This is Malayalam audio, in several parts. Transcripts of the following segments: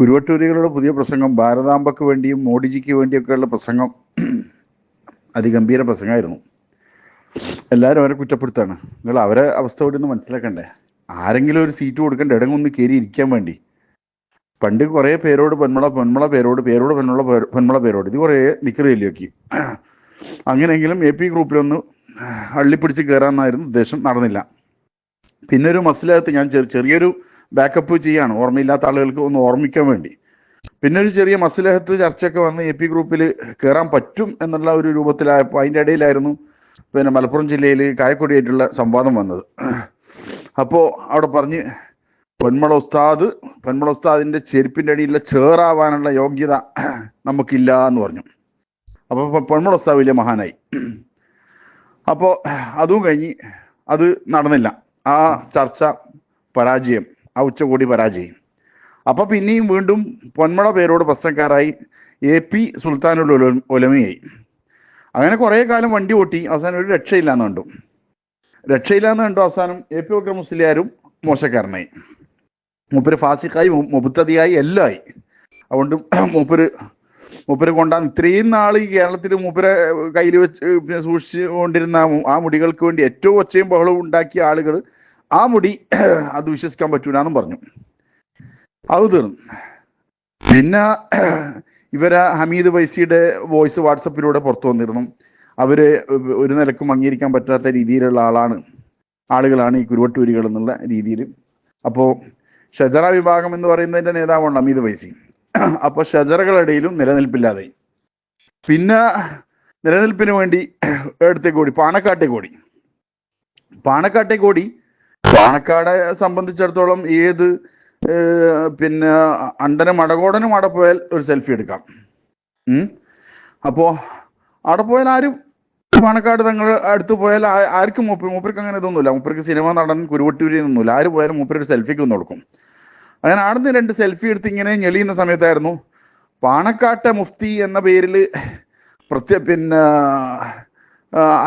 കുരുവട്ടൂരികളുടെ പുതിയ പ്രസംഗം ഭാരതാംബക്ക് വേണ്ടിയും മോഡിജിക്ക് വേണ്ടിയൊക്കെയുള്ള പ്രസംഗം അതിഗംഭീര പ്രസംഗമായിരുന്നു. എല്ലാവരും അവരെ കുറ്റപ്പെടുത്താണ്. നിങ്ങൾ അവരെ അവസ്ഥ കൂടി ഒന്ന് മനസ്സിലാക്കണ്ടേ? ആരെങ്കിലും ഒരു സീറ്റ് കൊടുക്കേണ്ട ഒന്ന് കയറി ഇരിക്കാൻ വേണ്ടി. പണ്ട് കുറേ പേരോട് പൊന്മള പൊന്മള പേരോട് പേരോട് പൊന്മുള പൊന്മള പേരോട്. ഇത് കുറേ നിക്കറ് ചൊല്ലിയൊക്കി അങ്ങനെയെങ്കിലും എ പി ഗ്രൂപ്പിലൊന്ന് അള്ളിപ്പിടിച്ച് കയറാമെന്നായിരുന്നു ഉദ്ദേശം. നടന്നില്ല. പിന്നൊരു മസിലകത്ത് ഞാൻ ചെറിയൊരു ബാക്കപ്പ് ചെയ്യാണ്. ഓർമ്മയില്ലാത്ത ആളുകൾക്ക് ഒന്ന് ഓർമ്മിക്കാൻ വേണ്ടി. പിന്നെ ഒരു ചെറിയ മസ്ലഹത്ത് ചർച്ചയൊക്കെ വന്ന് എ പി ഗ്രൂപ്പിൽ കയറാൻ പറ്റും എന്നുള്ള ഒരു രൂപത്തിലായപ്പോൾ അതിന്റെ ഇടയിലായിരുന്നു പിന്നെ മലപ്പുറം ജില്ലയിൽ കായക്കൊടിയായിട്ടുള്ള സംവാദം വന്നത്. അപ്പോൾ അവിടെ പറഞ്ഞ് പൊന്മള ഉസ്താദ് പൊന്മള ഉസ്താദിന്റെ ചെരുപ്പിന്റെ അടിയിലെ ചേറാവാനുള്ള യോഗ്യത നമുക്കില്ല എന്ന് പറഞ്ഞു. അപ്പോൾ പൊന്മള ഉസ്താദ് വലിയ മഹാനായി. അപ്പോൾ അതും കഴിഞ്ഞ് അത് നടന്നില്ല. ആ ചർച്ച പരാജയം ആ ഉച്ചകോടി പരാജയം. അപ്പോൾ പിന്നെയും വീണ്ടും പൊന്മള പേരോട് പ്രശ്നക്കാരായി എ പി സുൽത്താനുൽ ഒലമയായി. അങ്ങനെ കുറേ കാലം വണ്ടി ഓട്ടി അവസാനം ഒരു രക്ഷയില്ലാന്ന് കണ്ടു. രക്ഷയില്ലാന്ന് കണ്ടു അവസാനം എ പി ഒക്കെ മുസ്ലിയാരും മോശക്കാരനായി. മൂപ്പര് ഫാസിക്കായി എല്ലാം ആയി. അതുകൊണ്ട് മൂപ്പര് മൂപ്പര് കൊണ്ടാന്ന് ഇത്രയും നാൾ ഈ കേരളത്തിൽ മൂപ്പരെ കയ്യിൽ വെച്ച് സൂക്ഷിച്ചു കൊണ്ടിരുന്ന ആ മുടികൾക്ക് വേണ്ടി ഏറ്റവും ഒച്ചയും ബഹളവും ഉണ്ടാക്കിയ ആളുകൾ ആ മുടി അത് വിശ്വസിക്കാൻ പറ്റൂലെന്നും പറഞ്ഞു. അത് തീർന്നു. പിന്നെ ഇവരെ ഹമീദ് വൈസിയുടെ വോയിസ് വാട്സപ്പിലൂടെ പുറത്തു വന്നിരുന്നു. അവർ ഒരു നിലക്കും അംഗീകരിക്കാൻ പറ്റാത്ത രീതിയിലുള്ള ആളാണ്. ആളുകളാണ് ഈ കുരുവട്ടൂരികൾ എന്നുള്ള രീതിയിൽ അപ്പോൾ ഷജറ വിഭാഗം എന്ന് പറയുന്നതിന്റെ നേതാവാണ് ഹമീദ് വൈസി അപ്പോൾ ഷജറകളിടയിലും നിലനിൽപ്പില്ലാതെ പിന്നെ നിലനിൽപ്പിന് വേണ്ടി എടുത്തേക്കോടി പാണക്കാട്ടേക്കോടി പാണക്കാട്ടേക്ക് ഓടി പാണക്കാട്ടേക്ക് ഓടി പാണക്കാടെ സംബന്ധിച്ചിടത്തോളം ഏത് പിന്നെ അണ്ടനും അടകോടനും അവിടെ പോയാൽ ഒരു സെൽഫി എടുക്കാം. അപ്പോ അവിടെ പോയാൽ ആരും പാണക്കാട് തങ്ങൾ അടുത്ത് പോയാൽ ആർക്കും മൂപ്പ മൂപ്പർക്ക് അങ്ങനെ ഇതൊന്നുമില്ല. മൂപ്പർക്ക് സിനിമ നടൻ കുരുവട്ടൂരി ഒന്നുമില്ല. ആര് പോയാലും മൂപ്പര് ഒരു സെൽഫിക്ക് ഒന്ന് കൊടുക്കും. അങ്ങനെ ആടുന്ന് രണ്ട് സെൽഫി എടുത്ത് ഇങ്ങനെ ഞെളിയുന്ന സമയത്തായിരുന്നു പാണക്കാട്ടെ മുഫ്തി എന്ന പേരിൽ പ്രത്യ പിന്നെ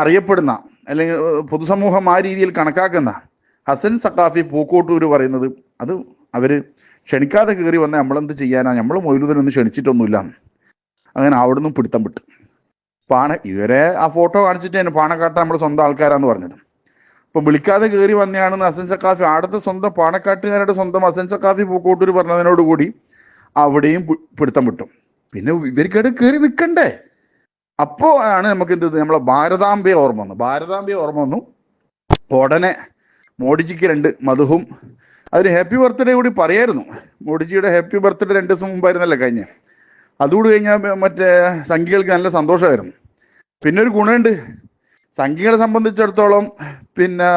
അറിയപ്പെടുന്ന അല്ലെങ്കിൽ പൊതുസമൂഹം ആ രീതിയിൽ കണക്കാക്കുന്ന ഹസൻ സക്കാഫി പൂക്കോട്ടൂർ പറയുന്നത് അത് അവർ ക്ഷണിക്കാതെ കയറി വന്നാൽ നമ്മളെന്ത് ചെയ്യാനാ? നമ്മൾ മൊയിലുദനൊന്നും ക്ഷണിച്ചിട്ടൊന്നുമില്ല. അങ്ങനെ അവിടുന്ന് പിടുത്തം വിട്ട് പാണ ഇവരെ ആ ഫോട്ടോ കാണിച്ചിട്ട് തന്നെ പാണക്കാട്ട് നമ്മുടെ സ്വന്തം ആൾക്കാരാന്ന് പറഞ്ഞത്. അപ്പം വിളിക്കാതെ കയറി വന്നെയാണ് ഹസൻ സക്കാഫി ആടത്തെ സ്വന്തം പാണക്കാട്ടുകാരുടെ സ്വന്തം ഹസൻ സക്കാഫി പൂക്കോട്ടൂർ പറഞ്ഞതിനോടുകൂടി അവിടെയും പിടുത്തം വിട്ടു പിന്നെ ഇവർക്കിടെ കയറി നിൽക്കണ്ടേ അപ്പോ ആണ് നമുക്ക് എന്ത് നമ്മളെ ഭാരതാംബയെ ഓർമ്മ വന്നു ഭാരതാംബയെ ഓർമ്മ വന്നു. ഉടനെ മോഡിജിക്ക് രണ്ട് മധുവും അതിന് ഹാപ്പി ബർത്ത്ഡേ കൂടി പറയായിരുന്നു. മോഡിജിയുടെ ഹാപ്പി ബർത്ത്ഡേ രണ്ട് ദിവസം മുമ്പായിരുന്നല്ലോ കഴിഞ്ഞ. അതുകൂടി കഴിഞ്ഞാൽ മറ്റേ സംഖ്യകൾക്ക് നല്ല സന്തോഷമായിരുന്നു. പിന്നെ ഒരു ഗുണമുണ്ട്. സംഖ്യകളെ സംബന്ധിച്ചിടത്തോളം പിന്നെ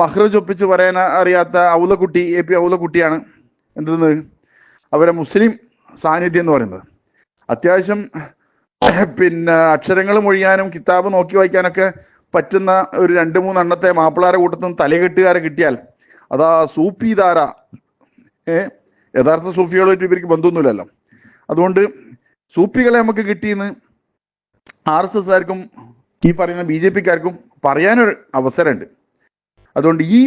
മഹ്റജ് ഒപ്പിച്ച് പറയാൻ അറിയാത്ത ഔലക്കുട്ടി എ പി ഔലക്കുട്ടിയാണ് എന്തെന്ന്? അവരെ മുസ്ലിം സാന്നിധ്യം എന്ന് പറയുന്നത്. അത്യാവശ്യം പിന്നെ അക്ഷരങ്ങൾ മൊഴിയാനും കിതാബ് നോക്കി വായിക്കാനൊക്കെ പറ്റുന്ന ഒരു രണ്ട് മൂന്നെണ്ണത്തെ മാപ്പിളാരെ കൂട്ടത്തിൽ നിന്ന് തലകെട്ടുകാരെ കിട്ടിയാൽ അതാ സൂഫി ധാര. ഏ യഥാർത്ഥ സൂഫികളായിട്ട് ഇവർക്ക് ബന്ധമൊന്നുമില്ലല്ലോ. അതുകൊണ്ട് സൂഫികളെ നമുക്ക് കിട്ടിയെന്ന് ആർ എസ് എസ്കാർക്കും ഈ പറയുന്ന ബി ജെ പിക്കാർക്കും പറയാനൊരു അവസരമുണ്ട്. അതുകൊണ്ട് ഈ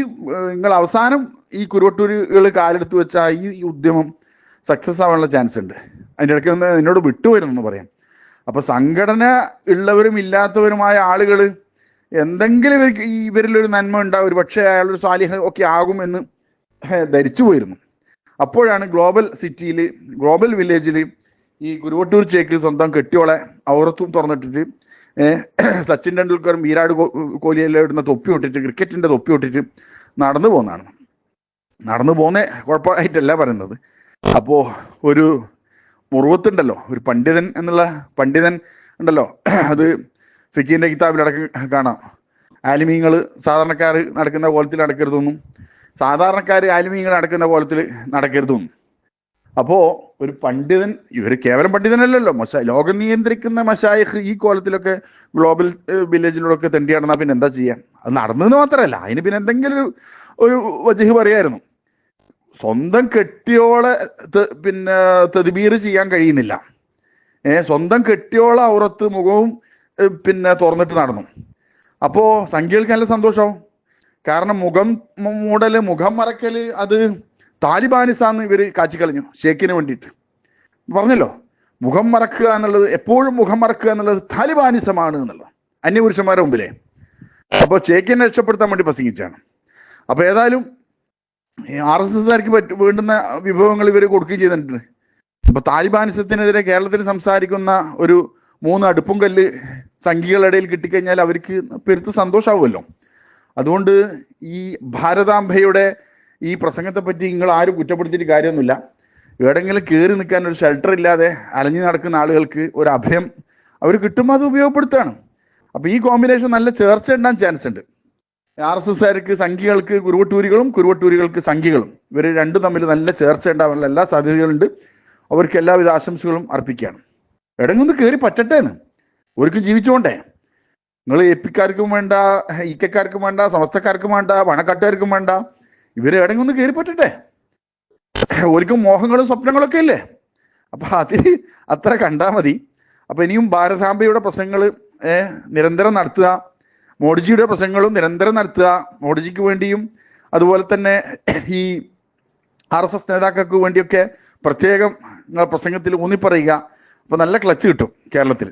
നിങ്ങൾ അവസാനം ഈ കുരുവട്ടൂരുകൾ കാലെടുത്ത് വെച്ച ഈ ഉദ്യമം സക്സസ് ആവാനുള്ള ചാൻസ് ഉണ്ട്. അതിന്റെ ഇടയ്ക്ക് ഒന്ന് എന്നോട് വിട്ടുവരുന്നു പറയാം. അപ്പൊ സംഘടന ഉള്ളവരും ഇല്ലാത്തവരുമായ ആളുകൾ എന്തെങ്കിലും ഇവർക്ക് ഇവരിലൊരു നന്മ ഉണ്ടാവും ഒരു പക്ഷേ അയാളൊരു സ്വാലിഹ ഒക്കെ ആകുമെന്ന് ധരിച്ചു പോയിരുന്നു. അപ്പോഴാണ് ഗ്ലോബൽ സിറ്റിയിൽ ഗ്ലോബൽ വില്ലേജിൽ ഈ ഗുരുവട്ടൂർ ചേക്ക് സ്വന്തം കെട്ടിയോളെ ഔറത്തും തുറന്നിട്ടിട്ട് സച്ചിൻ ടെണ്ടുൽക്കറും വിരാട് കോഹ്ലിയെല്ലാം ഇടുന്ന തൊപ്പി ഇട്ടിട്ട് ക്രിക്കറ്റിന്റെ തൊപ്പി ഇട്ടിട്ട് നടന്നു പോകുന്നതാണ് നടന്നു പോകുന്ന കുഴപ്പമായിട്ടല്ല പറയുന്നത്. അപ്പോ ഒരു മുറുവത്തുണ്ടല്ലോ ഒരു പണ്ഡിതൻ എന്നുള്ള പണ്ഡിതൻ ഉണ്ടല്ലോ അത് ഫിക്കീന്റെ കിതാബിലടക്കം കാണാം. ആലിമീങ്ങൾ സാധാരണക്കാർ നടക്കുന്ന കോലത്തിൽ നടക്കരുതെന്നും സാധാരണക്കാർ ആലിമീങ്ങൾ നടക്കുന്ന കോലത്തിൽ നടക്കരുതെന്നും. അപ്പോ ഒരു പണ്ഡിതൻ ഇവർ കേവലം പണ്ഡിതനല്ലല്ലോ. മഷ ലോകം നിയന്ത്രിക്കുന്ന മസായഹ് ഈ കോലത്തിലൊക്കെ ഗ്ലോബൽ വില്ലേജിലൂടെയൊക്കെ വില്ലേജിലൂടെ തെണ്ടി നടന്നാൽ പിന്നെ എന്താ ചെയ്യാം? അത് നടന്നെന്ന് മാത്രമല്ല അതിന് പിന്നെ എന്തെങ്കിലും ഒരു ഒരു വജഹ് പറയായിരുന്നു. സ്വന്തം കെട്ടിയോളെ പിന്നെ തെതിബീർ ചെയ്യാൻ കഴിയുന്നില്ല. ഏഹ് സ്വന്തം കെട്ടിയോളെ ഔറത്ത് മുഖവും പിന്നെ തുറന്നിട്ട് നടന്നു. അപ്പോ സംഖ്യകൾക്ക് നല്ല സന്തോഷമാവും കാരണം മുഖം മൂടൽ മുഖം മറക്കൽ അത് താലിബാനിസാന്ന് ഇവർ കാച്ചിക്കളഞ്ഞു ഷേക്കിന് വേണ്ടിയിട്ട്. പറഞ്ഞല്ലോ മുഖം മറക്കുക എന്നുള്ളത് എപ്പോഴും മുഖം മറക്കുക എന്നുള്ളത് താലിബാനിസമാണ് എന്നുള്ളത്. അന്യപുരുഷന്മാരെ മുമ്പിലെ. അപ്പോൾ ചേക്കിനെ രക്ഷപ്പെടുത്താൻ വേണ്ടി പ്രസംഗിച്ചാണ്. അപ്പോൾ ഏതായാലും ആർ എസ് എസ്സുകാർക്ക് പറ്റ വേണ്ടുന്ന വിഭവങ്ങൾ ഇവർ കൊടുക്കുകയും ചെയ്തിട്ടുണ്ട്. അപ്പൊ താലിബാനിസത്തിനെതിരെ കേരളത്തിൽ സംസാരിക്കുന്ന ഒരു മൂന്ന് അടുപ്പും കല്ല് സംഘികളുടെ ഇടയിൽ കിട്ടിക്കഴിഞ്ഞാൽ അവർക്ക് പെരുത്ത് സന്തോഷമാവുമല്ലോ അതുകൊണ്ട് ഈ ഭാരതാംബയുടെ ഈ പ്രസംഗത്തെ പറ്റി നിങ്ങൾ ആരും കുറ്റപ്പെടുത്തിയിട്ട് കാര്യമൊന്നുമില്ല. എവിടെങ്കിലും കയറി നിൽക്കാൻ ഒരു ഷെൽട്ടർ ഇല്ലാതെ അലഞ്ഞു നടക്കുന്ന ആളുകൾക്ക് ഒരു അഭയം അവർ കിട്ടുമ്പോൾ അത് ഉപയോഗപ്പെടുത്തുകയാണ്. അപ്പൊ ഈ കോമ്പിനേഷൻ നല്ല ചേർച്ച ഉണ്ടാൻ ചാൻസ് ഉണ്ട്. ആർ എസ് എസ്കാർക്ക് സംഘികൾക്ക് കുരുവട്ടൂരികളും കുരുവട്ടൂരികൾക്ക് സംഘികളും ഇവർ രണ്ടും തമ്മിൽ നല്ല ചേർച്ച ഉണ്ടാവാനുള്ള എല്ലാ സാധ്യതകളുണ്ട് അവർക്ക് എല്ലാവിധ ആശംസകളും അർപ്പിക്കുകയാണ്. എടങ്ങൊന്ന് കയറി പറ്റട്ടേന്ന്. ഒരിക്കലും ജീവിച്ചുകൊണ്ടേ നിങ്ങൾ എ പിക്കാർക്കും വേണ്ട ഇക്കക്കാർക്കും വേണ്ട സമസ്തക്കാർക്കും വേണ്ട പണക്കാട്ടുകാർക്കും വേണ്ട. ഇവർ എടങ്ങൊന്ന് കയറി പറ്റട്ടെ. ഒരിക്കും മോഹങ്ങളും സ്വപ്നങ്ങളൊക്കെ ഇല്ലേ? അപ്പൊ അത് അത്ര കണ്ടാൽ മതി. അപ്പൊ ഇനിയും ഭാരസാംബയുടെ പ്രസംഗങ്ങൾ നിരന്തരം നടത്തുക. മോഡിജിയുടെ പ്രസംഗങ്ങളും നിരന്തരം നടത്തുക. മോഡിജിക്ക് വേണ്ടിയും അതുപോലെ തന്നെ ഈ ആർ എസ് എസ് നേതാക്കൾക്ക് വേണ്ടിയൊക്കെ പ്രത്യേകം പ്രസംഗത്തിൽ ഊന്നിപ്പറയുക. അപ്പൊ നല്ല ക്ലച്ച് കിട്ടും കേരളത്തിൽ